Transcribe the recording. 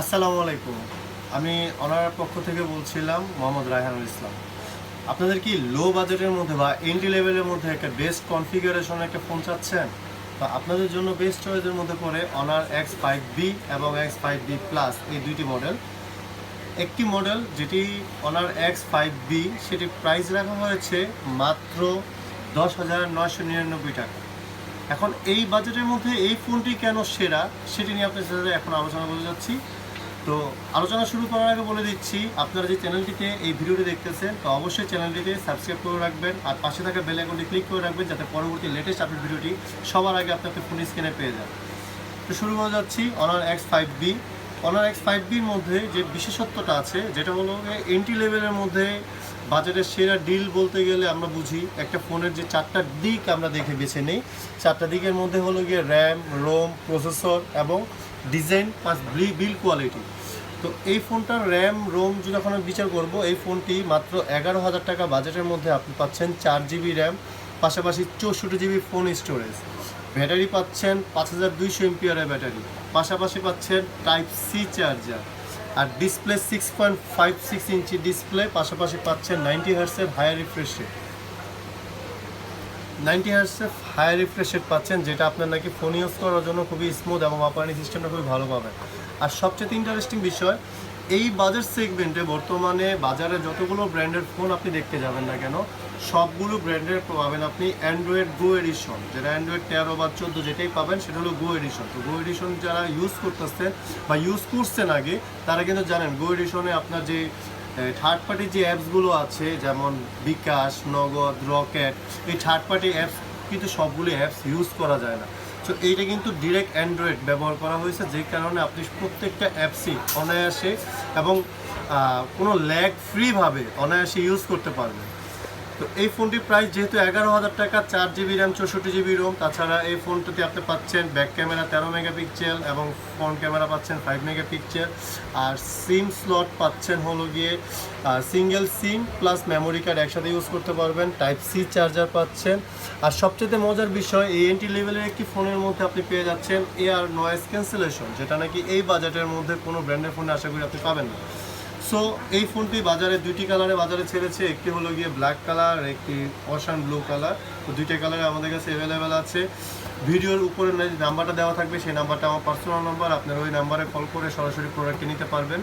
আসসালামু আলাইকুম। আমি অনার পক্ষ থেকে বলছিলাম মোহাম্মদ রায়হানুল ইসলাম। আপনাদের কি লো বাজেটের মধ্যে বা এন্ট্রি লেভেলের মধ্যে একটা বেস্ট কনফিগারেশন একটা ফোন চাচ্ছেন? তো আপনাদের জন্য বেস্ট চয়েসের মধ্যে পড়ে অনার এক্স ফাইভ বি এবং এক্স ফাইভ বি প্লাস এই দুইটি মডেল একটি মডেল যেটি অনার এক্স ফাইভ বি সেটি প্রাইস রাখা হয়েছে মাত্র দশ হাজার নয়শো নিরানব্বই টাকা। এখন এই বাজেটের মধ্যে এই ফোনটি কেন সেরা, সেটি নিয়ে আপনার সাথে এখন আলোচনা করে যাচ্ছি। তো আলোচনা শুরু করার আগে বলে দিচ্ছি, আপনারা যে চ্যানেলটিতে এই ভিডিওটি দেখতেছেন, তো অবশ্যই চ্যানেলটিতে সাবস্ক্রাইব করে রাখবেন আর পাশে থাকা বেল আইকনটি ক্লিক করে রাখবেন যাতে পরবর্তী লেটেস্ট আপডেট ভিডিওটি সবার আগে আপনাকে ফোন স্ক্রিনে পেয়ে যান। তো শুরু করা যাচ্ছি Honor X five B Honor X five বির মধ্যে যে বিশেষত্বটা আছে, যেটা হলো এন্ট্রি লেভেলের মধ্যে বাজারের সেরা ডিল বলতে গেলে আমরা বুঝি একটা ফোনের যে চারটা দিক আমরা দেখে বেছে নিই। চারটা দিকের মধ্যে হলো গিয়ে র্যাম রোম প্রসেসর এবং ডিজাইন প্লাস বিল কোয়ালিটি তো এই ফোনটার র্যাম রোম যদি এখন আমি বিচার করব, এই ফোনটি মাত্র এগারো হাজার টাকা বাজেটের মধ্যে আপনি পাচ্ছেন চার জিবি র্যাম পাশাপাশি চৌষট্টি জিবি ফোন স্টোরেজ ব্যাটারি পাচ্ছেন পাঁচ হাজার দুইশো এমপিআরের ব্যাটারি। পাশাপাশি পাচ্ছেন টাইপ সি চার্জার আর display six point five six inch display পাশাপাশি পাচ্ছেন নাইনটি হার্সের হায়ার রিফ্রেশ রেট নাইনটি হার্সের হায়ার রিফ্রেশ রেট পাচ্ছেন, যেটা আপনার নাকি ফোন ইউজ করার জন্য খুবই স্মুথ এবং অপারেটিং সিস্টেমটা খুবই ভালো পাবেন। আর সবচেয়ে ইন্টারেস্টিং বিষয় এই বাজার সেগমেন্টে বর্তমানে বাজারে যতগুলো ব্র্যান্ডের ফোন আপনি দেখতে যাবেন না কেন, সবগুলো ব্র্যান্ডের পাবেন আপনি অ্যান্ড্রয়েড গো এডিশন যেটা অ্যান্ড্রয়েড তেরো বা চোদ্দ যেটাই পাবেন, সেটা হলো গো এডিশন তো গো এডিশন যারা ইউজ করতেছেন বা ইউজ করছেন আগে, তারা কিন্তু জানেন গো এডিশনে আপনার যে থার্ড পার্টি যে অ্যাপসগুলো আছে, যেমন বিকাশ, নগদ, রকেট, এই থার্ড পার্টি অ্যাপস কিন্তু সবগুলো অ্যাপস ইউজ করা যায় না। তো এইটা কিন্তু ডিরেক্ট অ্যান্ড্রয়েড ব্যবহার করা হয়েছে, যে কারণে আপনি প্রত্যেকটা অ্যাপসই অনায়াসে এবং কোনো ল্যাগ ফ্রিভাবে অনায়াসে ইউজ করতে পারবেন। তো এই ফোনটির প্রাইস যেহেতু এগারো হাজার টাকা, চার জিবি র্যাম, চৌষট্টি জিবি রোম তাছাড়া এই ফোনটাতে আপনি পাচ্ছেন ব্যাক ক্যামেরা তেরো মেগাপিক্সেল এবং ফ্রন্ট ক্যামেরা পাচ্ছেন ফাইভ মেগাপিক্সেল। আর সিম স্লট পাচ্ছেন হলো গিয়ে single SIM plus memory card একসাথে ইউজ করতে পারবেন টাইপ সি চার্জার পাচ্ছেন। আর সবচেয়ে মজার বিষয়, এই এন্ট্রি লেভেলের একটি ফোনের মধ্যে আপনি পেয়ে যাচ্ছেন এয়ার নয়েজ ক্যান্সেলেশন যেটা নাকি এই বাজেটের মধ্যে কোনো ব্র্যান্ডের ফোনে আশা করি আপনি পাবেন না। সো এই ফোনটি বাজারে দুইটি কালারে বাজারে ছেড়েছে, একটি হলো গিয়ে ব্ল্যাক কালার একটি অশান ব্লু কালার তো দুইটা কালারে আমাদের কাছে অ্যাভেলেবেল আছে। ভিডিওর উপরে নাম্বারটা দেওয়া থাকবে, সেই নাম্বারটা আমার পার্সোনাল নাম্বার আপনারা ওই নাম্বারে কল করে সরাসরি প্রোডাক্টটি নিতে পারবেন।